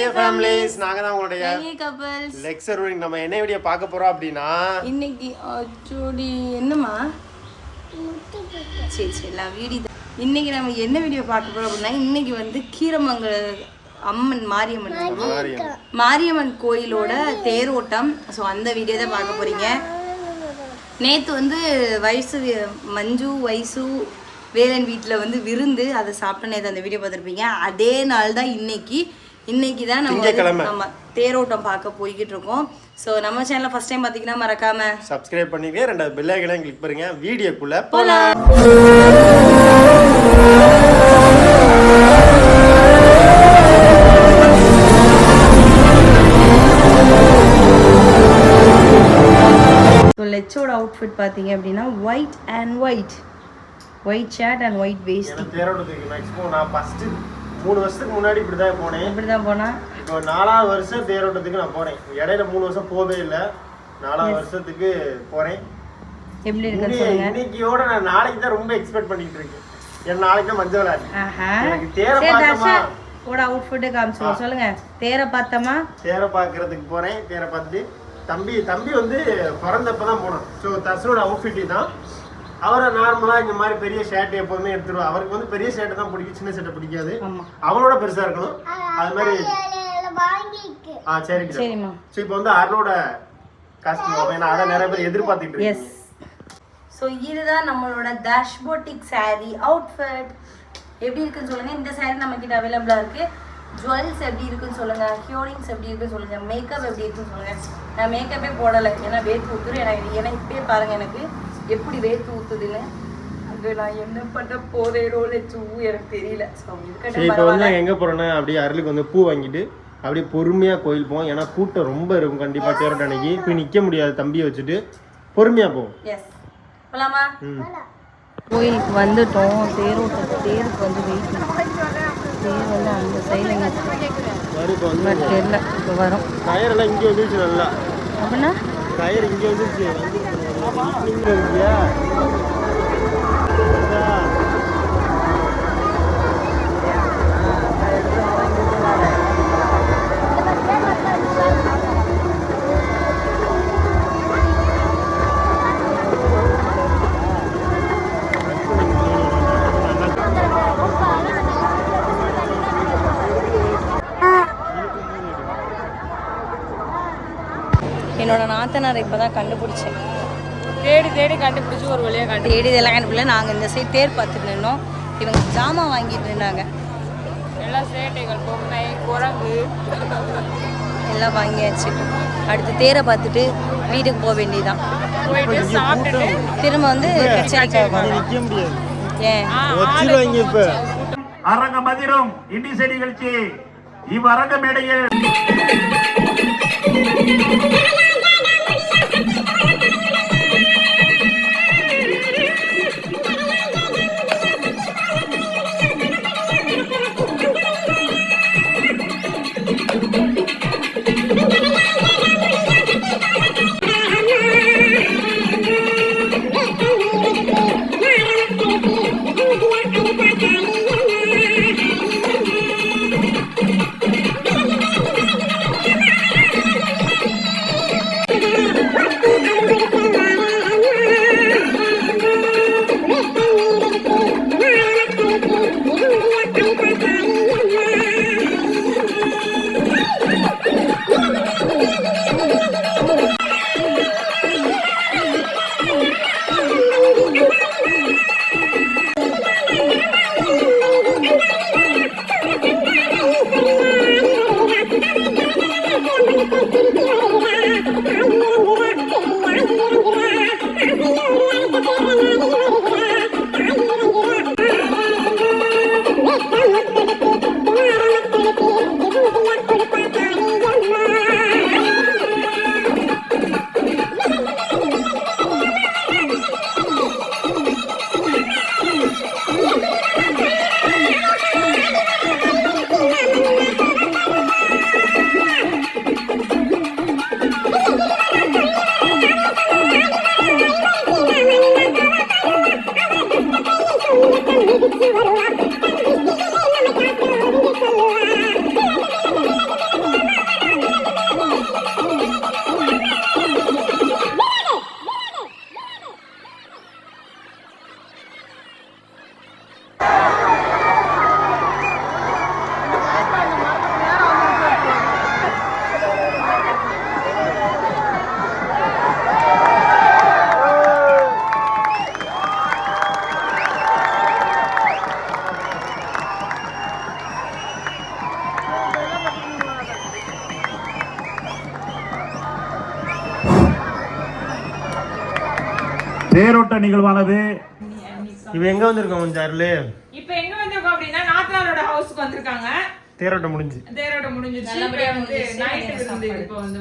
Hi couples lecture நம்ம என்ன video பார்க்க போறோம் அப்படின்னா? இன்னைக்கு என்னம்மா? சரி சரி நான் வீடியோ இன்னைக்கு நம்ம என்ன வீடியோ பார்க்க போறோம் அப்படின்னா இன்னைக்கு வந்து கீரமங்கல அம்மன் மாரியம்மன். மாரியம் மாரியம்மன் கோயிலோட தேரோட்டம். ஸோ அந்த வீடியோ தான் பார்க்க போறீங்க. நேற்று வந்து வயசு மஞ்சு வயசு வேலன் வீட்டில் வந்து விருந்து அதை சாப்பிட்ட நேற்று அந்த வீடியோ பார்த்துருப்பீங்க. அதே நாள் தான் இன்னைக்கு இன்னைக்கு தான் நம்ம தேரோட்டம் பார்க்க போய்கிட்டு இருக்கோம். ஸோ நம்ம சேனலை ஃபர்ஸ்ட் டைம் பார்த்தீங்கன்னா மறக்காம சப்ஸ்கிரைப் பண்ணிக்க ரெண்டாவது பெல் ஐக்கனையும் கிளிக் பண்ணுங்க வீடியோக்குள்ள போலாம். ஸோ லெச்சோட அவுட்ஃபிட் பார்த்தீங்க அப்படின்னா white and white white shirt and white vest மூணு வருஷத்துக்கு முன்னாடி இப்படி தான் போனேன். இப்படி தான் போனால் இப்போ நாலாவது வருஷம் தேரோட்டத்துக்கு நான் போறேன் இடையில மூணு வருஷம் போகவே இல்லை. நாலாவது வருஷத்துக்கு போறேன் எப்படி சொல்லுங்க. இன்னைக்கியோட நான் நாளைக்கு தான் ரொம்ப எக்ஸ்பெக்ட் பண்ணிட்டு இருக்கேன். ஏன்னா நாளைக்கு தான் மஞ்சள் விளையாடு ஆஹா. எனக்கு தேரை பார்த்தோமா? ஓட அவுட்ஃபிட்டு காமிச்சுக்கோ சொல்லுங்க. தேரை பார்த்தோமா? தேரை பார்க்கறதுக்கு போறேன் தேரை பார்த்துட்டு தம்பி தம்பி வந்து பிறந்தப்ப தான் போனோம் ஸோ தர்ஷனோட அவுட்ஃபிட் தான். அவரை நார்மலாக இந்த மாதிரி பெரிய ஷர்ட் எப்போதுமே எடுத்துருவோம் அவருக்கு வந்து பெரிய ஷர்ட் தான் பிடிக்கும் சின்ன ஷர்ட்டை பிடிக்காது. ஆமா. அவனோட பெருசா இருக்கணும். அது மாதிரி ஆ சரி சரிம்மா. ஸோ இப்போ வந்து அருணோட காஸ்டியூம் ஏன்னா அதை நிறைய பேர் எதிர்பார்த்துட்டு எஸ் ஸோ இதுதான் நம்மளோட டேஷ்போட்டிக் saree அவுட்ஃபிட் எப்படி இருக்குன்னு சொல்லுங்க. இந்த saree நம்ம கிட்ட அவைலபிளாக இருக்கு. ஜுவல்ஸ் எப்படி இருக்குன்னு சொல்லுங்க. ஹியோரிங்ஸ் எப்படி இருக்குன்னு சொல்லுங்க. மேக்கப் எப்படி இருக்குன்னு சொல்லுங்க. நான் மேக்கப்பே போடலை. ஏன்னா வேர்த்து ஊத்துரு எனக்கு ஏன்னா இப்பயே பாருங்க எனக்கு. எப்படி வேர்த்து ஊத்துதுன்னு? அது நான் என்ன பண்ண போறேனோ லட்சு எனக்கு தெரியல. சரி இப்போ வந்து நாங்கள் எங்கே போகிறோன்னா அப்படியே அருளுக்கு வந்து பூ வாங்கிட்டு அப்படியே பொறுமையாக கோயில் போவோம். ஏன்னா கூட்டம் ரொம்ப இருக்கும். கண்டிப்பாக தேரோட்ட அன்னைக்கு. போய் நிற்க முடியாது தம்பியை வச்சுட்டு. பொறுமையாக போவோம். எஸ் போலாமா? ம். கோயிலுக்கு வந்துட்டோம். தேரோட்ட தேருக்கு வந்து வெயிட் தேர் வந்து அந்த சைடில் சரி இப்போ வந்து பட் தெரியல இப்போ வரும். டயரெல்லாம் இங்கே வந்துருச்சு நல்லா. அப்படின்னா? டயர் இங்கே வந்துருச்சு. என்னோடய இருக்கியா என்னோட நாத்தனார் இப்போ தான் கண்டுபிடிச்சேன். தேடி தேடி கண்டுபிடிச்சு ஒரு வழியா கண்டு தேடி இதெல்லாம் கண்டுபிடிக்கல. நாங்கள் இந்த சைடு தேர் பார்த்துட்டு நின்னோம். இவங்க ஜாமான் வாங்கிட்டு இருந்தாங்க எல்லா சேட்டைகள் பொம்மை குரங்கு. எல்லாம் வாங்கியாச்சு. அடுத்து தேரை பார்த்துட்டு வீட்டுக்கு போக வேண்டியதுதான். போயிட்டு சாப்பிட்டுட்டு திரும்ப வந்து முடியாது. ஏன்? அரங்க மதிரம் இண்டிசை நிகழ்ச்சி இவ்வரங்க மேடையில் நிகழ்வானது? இவன் எங்க வந்திருக்கோம் கொஞ்சம் இப்போ எங்க வந்திருக்கோம் அப்படின்னா நாத்தனாரோட ஹவுஸ்க்கு வந்திருக்காங்க. தேரோட்டம் முடிஞ்சு. தேரோட முடிஞ்சிருச்சு. நல்லபடியா இப்ப வந்து. நைட் மதிய விருந்து சாப்பாடு. இப்போ வந்து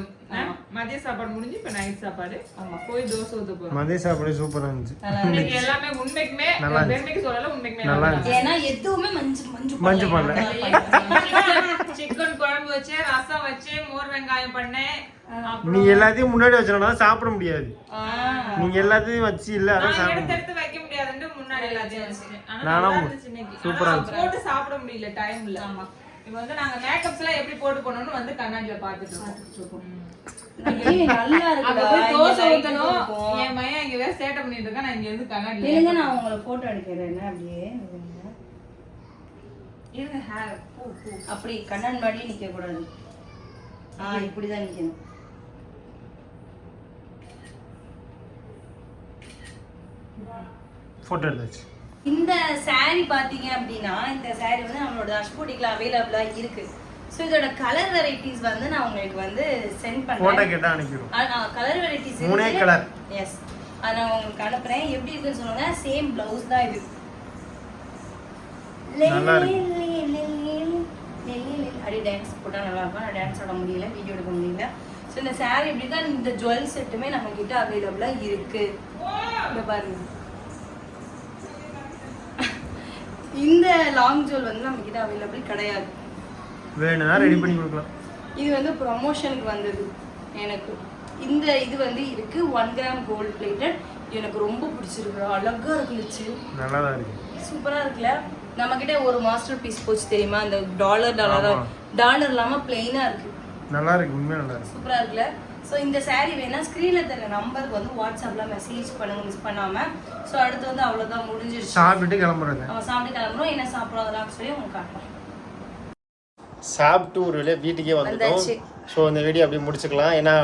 மதிய சாப்பாடு முடிஞ்சு இப்ப நைட் சாப்பாடு. ஆமா. போய் தோசை ஊத்த போறோம். மதிய சாப்பாடு சூப்பரா இருந்துச்சு. எல்லாமே உண்மைக்குமே நல்லா இருந்துச்சு. பெருமைக்கு சொல்லல உண்மைக்குமே நல்லா நல்லா ஏன்னா எதுவுமே மஞ்சு மஞ்சு மஞ்சு பண்ணல. சிக்கன் குழம்பு வச்சேன் ரசம் வச்சேன் மோர் வெங்காயம் பண்ணேன். நீ எல்லாத்தையும் முன்னாடி வச்சனா சாப்பிட முடியாது. நீங்க எல்லாத்தையும் வச்சு இல்ல அதான் சாப்பிட எடுத்து எடுத்து வைக்க முடியாதுன்னு முன்னாடி எல்லாத்தையும் வச்சிட்டேன். ஆனா நானா நல்லா மு- இருந்துச்சு இன்னைக்கு. சூப்பரா போட்டு சாப்பிட முடியல டைம் இல்ல இப்ப வந்து நாங்க மேக்கப்ஸ் எல்லாம் எப்படி போட்டு போனோம்னு வந்து கண்ணாடியில பாத்துட்டு இருக்கோம். நல்லா இங்க தோசை light ஊத்தணும். இருக்கும். என் பையன் இங்க வேற சேட்டை பண்ணிட்டு இருக்கான். நான் இங்க இருந்து கண்ணாடியில இருங்க நான் உங்களை போட்டோ எடுக்கிறேன் என்ன அப்படியே? இருங்க. அப்படி கண்ணன் முன்னாடி நிக்க கூடாது ஆ இப்படிதான் நிக்கணும். போட்டோ எடுத்தாச்சு. இந்த saree பாத்தீங்க அப்படின்னா இந்த saree வந்து நம்மளோட அஷ்போட்டிக்ல அவைலபிளா இருக்கு. ஸோ இதோட கலர் வெரைட்டிஸ் வந்து நான் உங்களுக்கு வந்து சென்ட் அனுப்பிடுவோம். கலர் வெரைட்டிஸ் மூணே colour. எஸ் அதை நான் உங்களுக்கு அனுப்புறேன். எப்படி இருக்குன்னு சொல்லுங்க. சேம் பிளவுஸ் தான் இது. அப்படி டான்ஸ் போட்டால் நல்லா இருக்கும். நான் டான்ஸ் ஆட முடியல. வீடியோ எடுக்க முடியல. ஸோ இந்த saree இப்படி தான் இந்த ஜுவல் செட்டுமே நம்ம கிட்ட அவைலபிளாக இருக்கு. இந்த பாருங்க. இந்த லாங் ஜுவல் வந்து நம்ம கிட்ட அவைலபிள் கிடையாது. வேணும்னா ரெடி பண்ணி கொடுக்கலாம். இது வந்து ப்ரொமோஷனுக்கு வந்தது எனக்கு. இந்த இது வந்து இருக்கு ஒன் கிராம் கோல்ட் பிளேட்டட் எனக்கு ரொம்ப பிடிச்சிருக்கு. அழகா இருந்துச்சு. நல்லா தான் இருக்கு சூப்பரா இருக்குல்ல? நம்ம கிட்ட ஒரு மாஸ்டர் பீஸ் போச்சு தெரியுமா? அந்த டாலர் டாலர். டாலர் இல்லாம பிளெயினா இருக்கு. நல்லா இருக்கு. உண்மையா நல்லா இருக்கு. சூப்பரா இருக்குல்ல? ஸோ இந்த saree வேணா ஸ்க்ரீன்ல தர நம்பருக்கு வந்து வாட்ஸ்அப்ல மெசேஜ் பண்ணுங்க மிஸ் பண்ணாம. ஸோ அடுத்து வந்து அவ்வளவுதான் முடிஞ்சிருச்சு. சாப்பிட்டுட்டு கிளம்புறது நம்ம சாப்பிட்டு கிளம்புறோம். என்ன சாப்பிடுறோம் அதெல்லாம் சொல்லி உங்களுக்கு காட்டுறோம். சாப்பிட்டு ஒரு வேலையை வீட்டுக்கே வந்துட்டோம். ஸோ இந்த வீடியோ அப்படியே முடிச்சுக்கலாம். ஏன்னா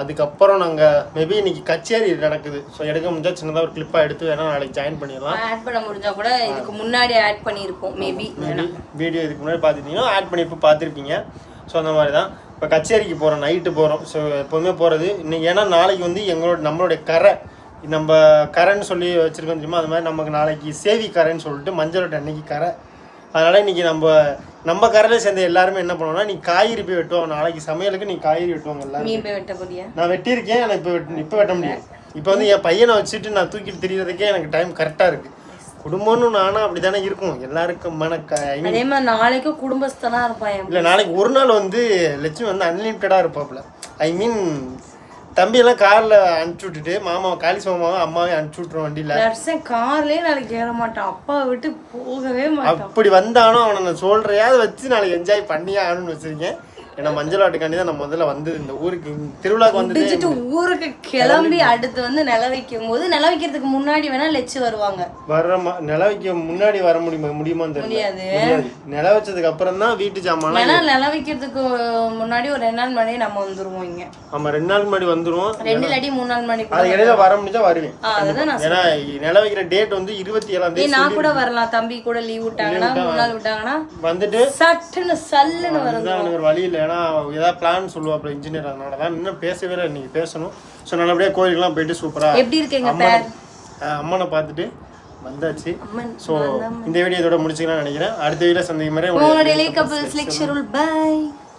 அதுக்கப்புறம் நாங்கள் மேபி இன்னைக்கு கச்சேரி நடக்குது. ஸோ எடுக்க முடிஞ்சா சின்னதாக ஒரு கிளிப்பாக எடுத்து வேணா நாளைக்கு ஜாயின் பண்ணிடலாம். ஆட் பண்ண முடிஞ்சா கூட இதுக்கு முன்னாடி ஆட் பண்ணியிருப்போம் மேபி மேபி வீடியோ இதுக்கு முன்னாடி பார்த்துட்டீங்கன்னா ஆட் பண்ணியிருப்போம் பார்த்துருப்பீங்க. ஸோ அந்த மாதிரி தான் இப்போ கச்சேரிக்கு போகிறோம் நைட்டு போகிறோம் ஸோ எப்போதுமே போகிறது இன்னைக்கு ஏன்னா நாளைக்கு வந்து எங்களோட நம்மளுடைய கரை நம்ம கரைன்னு சொல்லி வச்சுருக்கோம் தெரியுமா? அது மாதிரி நமக்கு நாளைக்கு சேவி கரைன்னு சொல்லிட்டு மஞ்சளோட்ட அன்னைக்கு கரை அதனால் இன்னைக்கு நம்ம நம்ம கரையில் சேர்ந்த எல்லாருமே என்ன பண்ணுவோம்னா நீ காய்கறி போய் வெட்டுவோம். நாளைக்கு சமையலுக்கு நீ காய்கறி வெட்டுவாங்க எல்லாரும். நான் வெட்டியிருக்கேன் எனக்கு இப்போ வெட்ட இப்போ வெட்ட முடியாது இப்போ வந்து என் பையனை வச்சுட்டு நான் தூக்கிட்டு திரியறதுக்கே எனக்கு டைம் கரெக்டாக இருக்குது குடும்பம்னு நானும் அப்படி தானே இருக்கும். எல்லாருக்கும் மன க I mean, அதே மாதிரி நாளைக்கும் குடும்பஸ்தனா இருப்பான் இல்லை நாளைக்கு ஒரு நாள் வந்து லட்சுமி வந்து அன்லிமிட்டடாக இருப்பாப்புல. ஐ மீன் தம்பியெல்லாம் காரில் அனுப்பிச்சி விட்டுட்டு மாமாவை காளிஸ் மாமாவை அம்மாவே அனுப்பிச்சி விட்ருவோம் வண்டியில். தர்சன் கார்லயே நாளைக்கு ஏற மாட்டான். அப்பா விட்டு போகவே மாட்டான். அப்படி வந்தானோ அவனை நான் சொல்கிறையாவது வச்சு நாளைக்கு என்ஜாய் பண்ணியே ஆகணும்னு வச்சுருக்கேன். ஏன்னா மஞ்சள் ஆட்டுக்காண்டி தான் நான் முதல்ல வந்தது இந்த ஊருக்கு திருவிழாக்கு வந்தது முடிச்சிட்டு ஊருக்கு கிளம்பி அடுத்து வந்து நில வைக்கும் போது நில வைக்கிறதுக்கு முன்னாடி வேணா லெச்சு வருவாங்க. வர்ற மா- நில வைக்க முன்னாடி வர முடியுமா முடியுமான்னு. முடியாது. நில வச்சதுக்கு அப்புறம் தான் வீட்டு சாமான் வேணா நில வைக்கிறதுக்கு முன்னாடி ஒரு ரெண்டு நாள் முன்னாடியே நம்ம வந்துருவோம் இங்க. ஆமா ரெண்டு நாள் முன்னாடி வந்துருவோம். ரெண்டு இல்லாட்டி மூணு நாள் கூட அது இடையில வர முடிஞ்சா வருவேன். ஏன்னா நில வைக்கிற டேட் வந்து இருபத்தி ஏழாம் தேதி நான் கூட வரலாம். தம்பி கூட லீவ் விட்டாங்கன்னா மூணு நாள் விட்டாங்கன்னா வந்துட்டு சட்டுன்னு சல்லுன்னு வரும் வழி இல்லை. ஏன்னா ஏதாவது பிளான் சொல்லுவாப்புல இன்ஜினியர் அதனால தான் இன்னும் பேசவே இல்லை. இன்னைக்கு பேசணும். ஸோ நல்லபடியாக கோயிலுக்குலாம் போயிட்டு சூப்பரா எப்படி இருக்கீங்க அம்மனை அம்மனை பார்த்துட்டு வந்தாச்சு. ஸோ இந்த வீடியோ இதோட முடிச்சுக்கலாம்னு நினைக்கிறேன். அடுத்த வீடியோ சந்திக்கும் வரை